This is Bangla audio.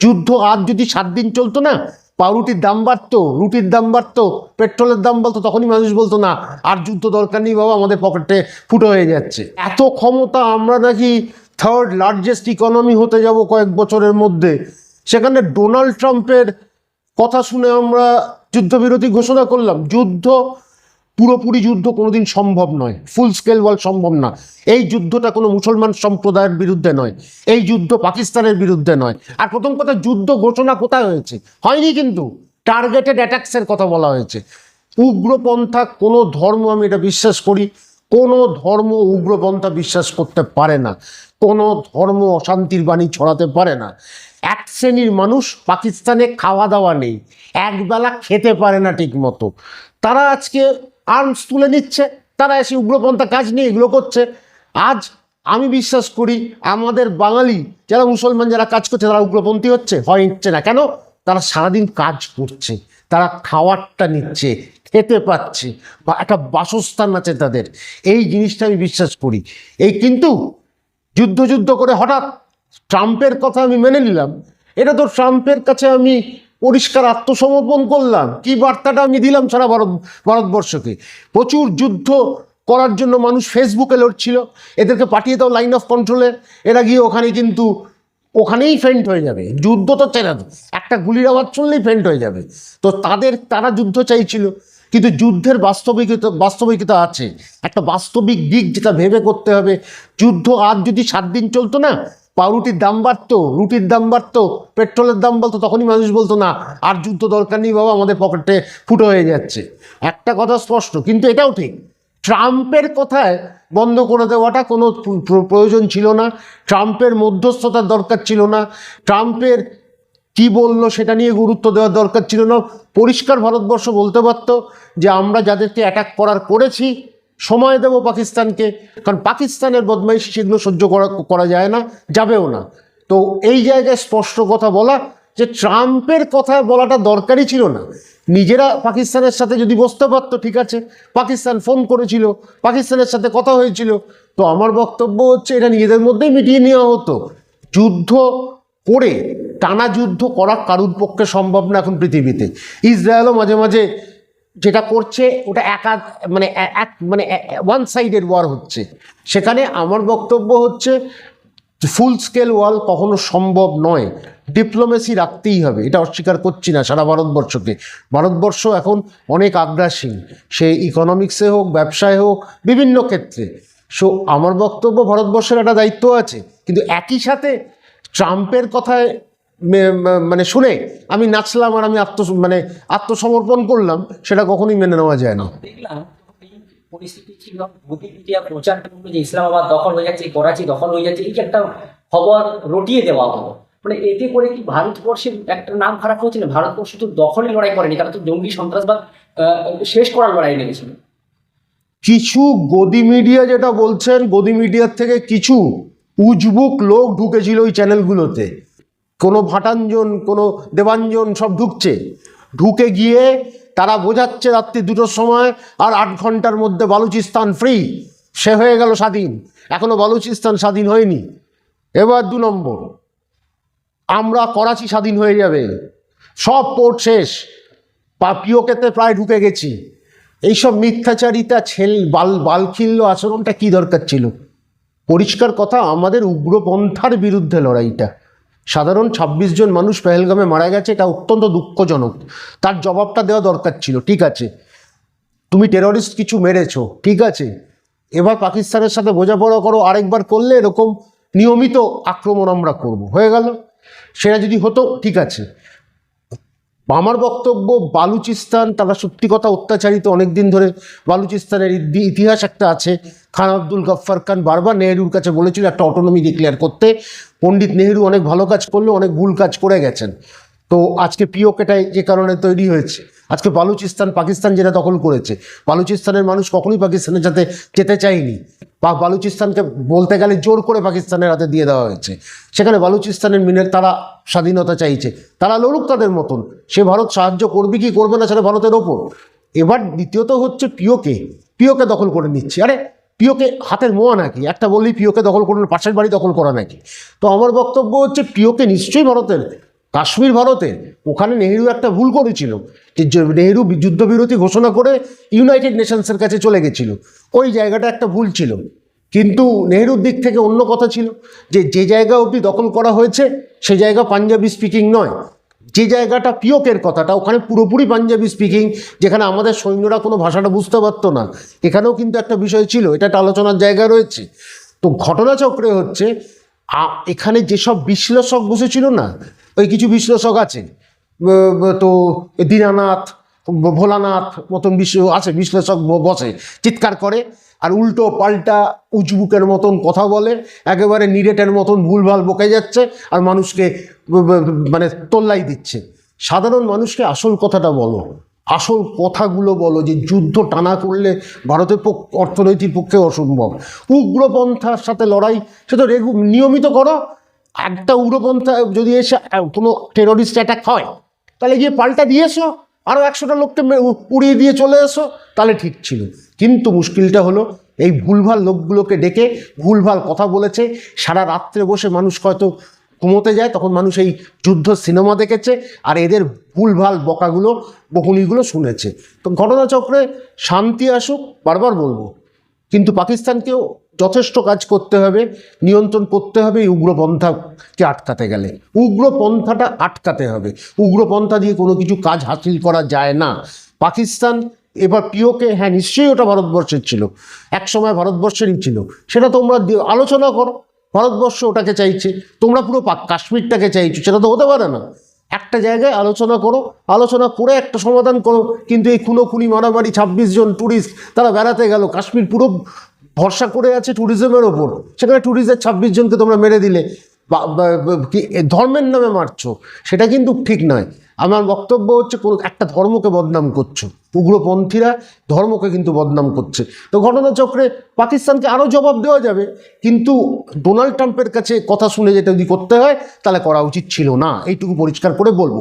যুদ্ধ আজ যদি সাত দিন চলতো না, পাউরুটির দাম বাড়তো, রুটির দাম বাড়তো, পেট্রোলের দাম বাড়তো, তখনই মানুষ বলতো না, আর যুদ্ধ দরকার নেই বাবা, আমাদের পকেটে ফুটো হয়ে যাচ্ছে। এত ক্ষমতা আমরা নাকি থার্ড লার্জেস্ট ইকোনমি হতে যাব কয়েক বছরের মধ্যে। সেখানে ডোনাল্ড ট্রাম্পের কথা শুনে আমরা যুদ্ধবিরতি ঘোষণা করলাম। যুদ্ধ পুরোপুরি যুদ্ধ কোনোদিন সম্ভব নয়। ফুল স্কেল ওয়াল সম্ভব না। এই যুদ্ধটা কোনো মুসলমান সম্প্রদায়ের বিরুদ্ধে নয়। এই যুদ্ধ পাকিস্তানের বিরুদ্ধে নয়। আর প্রথম কথা, যুদ্ধ ঘোষণা কোথায় হয়েছে? হয়নি কিন্তু। টার্গেটেড অ্যাটাকসের কথা বলা হয়েছে। উগ্রপন্থা কোনো ধর্ম আমি এটা বিশ্বাস করি, কোনো ধর্ম উগ্রপন্থা বিশ্বাস করতে পারে না। কোনো ধর্ম অশান্তির বাণী ছড়াতে পারে না। এক শ্রেণির মানুষ পাকিস্তানে খাওয়া দাওয়া নেই। একবেলা খেতে পারে না ঠিক মতো তারা আজকে আর্মস তুলে নিচ্ছে, তারা এসে উগ্রপন্থা কাজ নিয়ে এগুলো করছে। আজ আমি বিশ্বাস করি আমাদের বাঙালি, যারা মুসলমান যারা কাজ করছে, তারা উগ্রপন্থী হচ্ছে হয় নিচ্ছে না। কেন? তারা সারাদিন কাজ করছে, তারা খাওয়ারটা নিচ্ছে, খেতে পাচ্ছে, বা একটা বাসস্থান আছে তাদের। এই জিনিসটা আমি বিশ্বাস করি। এই কিন্তু যুদ্ধ যুদ্ধ করে হঠাৎ ট্রাম্পের কথা আমি মেনে নিলাম। এটা তো ট্রাম্পের কাছে আমি পরিষ্কার আত্মসমর্পণ করলাম। কি বার্তাটা আমি দিলাম সারা ভারত ভারতবর্ষকে? প্রচুর যুদ্ধ করার জন্য মানুষ ফেসবুকে লড়ছিল। এদেরকে পাঠিয়ে দাও লাইন অফ কন্ট্রোলে এরা গিয়ে ওখানে কিন্তু ওখানেই ফেন্ট হয়ে যাবে। যুদ্ধ তো চেনা একটা গুলির আওয়াজ শুনলেই ফেন্ট হয়ে যাবে। তো তাদের তারা যুদ্ধ চাইছিল। কিন্তু যুদ্ধের বাস্তবিকতা বাস্তবিকতা আছে। একটা বাস্তবিক দিক যেটা ভেবে করতে হবে। যুদ্ধ আজ যদি সাত দিন চলতো না পাউরুটির দাম বাড়তো, রুটির দাম বাড়তো, পেট্রোলের দাম বলতো তখনই মানুষ বলতো, না, আর যুদ্ধ দরকার নেই বাবা, আমাদের পকেটে ফুটো হয়ে যাচ্ছে। একটা কথা স্পষ্ট, কিন্তু এটাও ঠিক। ট্রাম্পের কথায় বন্ধ করে দেওয়াটা কোনো প্র- প্র- প্রয়োজন ছিল না। ট্রাম্পের মধ্যস্থতার দরকার ছিল না। ট্রাম্পের কি বলল সেটা নিয়ে গুরুত্ব দেওয়ার দরকার ছিল না। পরিষ্কার ভারতবর্ষ বলতে পারতো যে, আমরা যাদেরকে অ্যাটাক করার করেছি সময় দেব পাকিস্তানকে। কারণ পাকিস্তানের বদমাইশি সেগুলো সহ্য করা করা যায় না, যাবেও না। তো এই জায়গায় স্পষ্ট কথা বলা যে ট্রাম্পের কথা বলাটা দরকারই ছিল না। নিজেরা পাকিস্তানের সাথে যদি বসতে পারতো, ঠিক আছে, পাকিস্তান ফোন করেছিল, পাকিস্তানের সাথে কথা হয়েছিল। তো আমার বক্তব্য হচ্ছে, এটা নিজেদের মধ্যেই মিটিয়ে নেওয়া হতো। যুদ্ধ করে, টানা যুদ্ধ করা কারুর পক্ষে সম্ভব না এখন পৃথিবীতে। ইসরায়েলও মাঝে মাঝে যেটা করছে, ওটা একা মানে এক মানে ওয়ান সাইডের ওয়ার হচ্ছে। সেখানে আমার বক্তব্য হচ্ছে ফুল স্কেল ওয়াল কখনো সম্ভব নয়। ডিপ্লোমেসি রাখতেই হবে, এটা অস্বীকার করছি না সারা ভারতবর্ষকে। ভারতবর্ষ এখন অনেক আগ্রাসী সে ইকোনমিক্সে হোক, ব্যবসায় হোক, বিভিন্ন ক্ষেত্রে। সো আমার বক্তব্য ভারতবর্ষের একটা দায়িত্ব আছে। কিন্তু একই সাথে ট্রাম্পের কথায় মানে শুনে আমি নাচলাম আর আমি আত্ম মানে আত্মসমর্পণ করলাম সেটা কখনোই মেনে নেওয়া যায় না। দেখলাম পরিস্থিতি ছিল মিডিয়া প্রচার করল যে ইসলামাবাদ দখল হয়ে যাচ্ছে করাচি দখল হয়ে যাচ্ছে এই যে একটা খবর রটিয়ে দেওয়া হলো। মানে এতে করে কি ভারতবর্ষের একটা নাম খারাপ হচ্ছে না ভারতবর্ষ তো লড়াই করেনি তারা তো জঙ্গি সন্ত্রাসবাদ শেষ করার লড়াই নেমেছিল কিছু গদি মিডিয়া যেটা বলছেন গদি মিডিয়ার থেকে কিছু উজবুক লোক ঢুকেছিল ওই চ্যানেলগুলোতে কোনো ভাটাঞ্জন, কোনো দেবাঞ্জন সব ঢুকছে। ঢুকে গিয়ে তারা বোঝাচ্ছে রাত্রি দুটোর সময়, আর আট ঘণ্টার মধ্যে বালুচিস্তান ফ্রি সে হয়ে গেল স্বাধীন। এখনও বালুচিস্তান স্বাধীন হয়নি। এবার দু নম্বর। আমরা করাচি স্বাধীন হয়ে যাবে। সব পোর্ট শেষ। পাপিওকেতে প্রায় ঢুকে গেছি। এইসব মিথ্যাচারিতা, ছেল, বাল বালখিল্য আচরণটা কি দরকার ছিল? পরিষ্কার কথা, আমাদের উগ্রপন্থার বিরুদ্ধে লড়াইটা। সাধারণ ২৬ জন মানুষ পেহেলগামে মারা গেছে, এটা অত্যন্ত দুঃখজনক। তার জবাবটা দেওয়া দরকার ছিল, ঠিক আছে। তুমি টেররিস্ট কিছু মেরেছো, ঠিক আছে। এবার পাকিস্তানের সাথে বোঝাপড়া করো, আরেকবার করলে এরকম নিয়মিত আক্রমণ আমরা করব। হয়ে গেল। সেটা যদি হতো, ঠিক আছে। আমার বক্তব্য, বালুচিস্তান, তারা সত্যি কথা অত্যাচারিত অনেক দিন ধরে বালুচিস্তানের ইতি- ইতিহাস একটা আছে। খান আব্দুল গফ্ফার খান বারবার নেহরুর কাছে বলেছিল একটা অটোনমি ডিক্লেয়ার করতে। পণ্ডিত নেহরু অনেক ভালো কাজ করলেও অনেক ভুল কাজ করে গেছেন। তো আজকে পিওকেটাই যে কারণে তৈরি হয়েছে আজকে বালুচিস্তান পাকিস্তান যেটা দখল করেছে, বালুচিস্তানের মানুষ কখনোই পাকিস্তানের সাথে যেতে চায়নি। বা বালুচিস্তানকে বলতে গেলে জোর করে পাকিস্তানের হাতে দিয়ে দেওয়া হয়েছে। সেখানে বালুচিস্তানের মিনের তারা স্বাধীনতা চাইছে। তারা লড়ুক তাদের মতন। সে ভারত সাহায্য করবে কি করবে না সেটা ভারতের ওপর। এবার দ্বিতীয়ত হচ্ছে পিওকে। পিওকে দখল করে নিচ্ছে। আরে, পিওকে হাতের মোয়া নাকি? একটা বললেই পিওকে দখল করে পাশের বাড়ি দখল করা নাকি? তো আমার বক্তব্য হচ্ছে পিওকে নিশ্চয়ই ভারতের কাশ্মীর ভারতে ওখানে নেহেরু একটা ভুল করেছিল, যে নেহেরু যুদ্ধবিরতি ঘোষণা করে ইউনাইটেড নেশনসের কাছে চলে গেছিল। ওই জায়গাটা একটা ভুল ছিল। কিন্তু নেহেরুর দিক থেকে অন্য কথা ছিল, যে যে জায়গা অবধি দখল করা হয়েছে, সে জায়গা পাঞ্জাবি স্পিকিং নয়। যে জায়গাটা পিওকের কথাটা, ওখানে পুরোপুরি পাঞ্জাবি স্পিকিং যেখানে আমাদের সৈন্যরা কোনো ভাষাটা বুঝতে পারতো না। এখানেও কিন্তু একটা বিষয় ছিল, এটা একটা আলোচনার জায়গা রয়েছে। তো ঘটনাচক্রে হচ্ছে এখানে যেসব বিশ্লেষক বসেছিল না, ওই কিছু বিশ্লেষক আছে তো দীনানাথ ভোলানাথ মতন বিশ্ব আছে, বিশ্লেষক বসে, চিৎকার করে, আর উল্টো পাল্টা উজবুকের মতন কথা বলে, একেবারে নিরেটের মতন ভুলভাল বকে যাচ্ছে, আর মানুষকে মানে তোল্লাই দিচ্ছে। সাধারণ মানুষকে আসল কথাটা বলো। আসল কথাগুলো বলো যে যুদ্ধ টানা করলে ভারতের অর্থনৈতিক পক্ষে অসম্ভব। উগ্রপন্থার সাথে লড়াই, সে তো রেগু, নিয়মিত করো। একটা উগ্রপন্থা যদি এসে কোনো টেরোরিস্ট অ্যাটাক হয়, তাহলে গিয়ে পাল্টা দিয়ে এসো। আরও একশোটা লোককে উড়িয়ে দিয়ে চলে এসো। তাহলে ঠিক ছিল। কিন্তু মুশকিলটা হলো, এই ভুলভাল লোকগুলোকে ডেকে ভুলভাল কথা বলেছে। সারা রাত্রে বসে মানুষ হয়তো ঘুমোতে যায়, তখন মানুষ এই যুদ্ধ সিনেমা দেখেছে আর এদের ভুলভাল বকাগুলো, বকুনিগুলো শুনেছে। তো ঘটনাচক্রে শান্তি আসুক, বারবার বলব, কিন্তু পাকিস্তানকেও যথেষ্ট কাজ করতে হবে, নিয়ন্ত্রণ করতে হবে এই উগ্রপন্থাকে আটকাতে গেলে। উগ্রপন্থাটা আটকাতে হবে। উগ্রপন্থা দিয়ে কোনো কিছু কাজ হাসিল করা যায় না। পাকিস্তান এবার পিওকে হ্যাঁ নিশ্চয়ই ওটা ভারতবর্ষের ছিল। এক সময় ভারতবর্ষেরই ছিল। সেটা তোমরা আলোচনা করো। ভারতবর্ষ ওটাকে চাইছে, তোমরা পুরো পাক- কাশ্মীরটাকে চাইছো, সেটা তো হতে পারে না। একটা জায়গায় আলোচনা করো, আলোচনা করে একটা সমাধান করো, কিন্তু এই খুনো খুনি মারামারি, ছাব্বিশ জন ট্যুরিস্ট তারা বেড়াতে গেল, কাশ্মীর পুরো ভরসা করে আছে ট্যুরিজমের ওপর। সেখানে ট্যুরিস্টের ছাব্বিশ জনকে তোমরা মেরে দিলে। ধর্মের নামে মারছো, সেটা কিন্তু ঠিক নয়। আমার বক্তব্য হচ্ছে কোনো, একটা ধর্মকে বদনাম করছ। উগ্রপন্থীরা ধর্মকে কিন্তু বদনাম করছে। তো ঘটনাচক্রে পাকিস্তানকে আরও জবাব দেওয়া যাবে, কিন্তু ডোনাল্ড ট্রাম্পের কাছে কথা শুনে যেটা যদি করতে হয়, তাহলে করা উচিত ছিল না। এইটুকু পরিষ্কার করে বলব।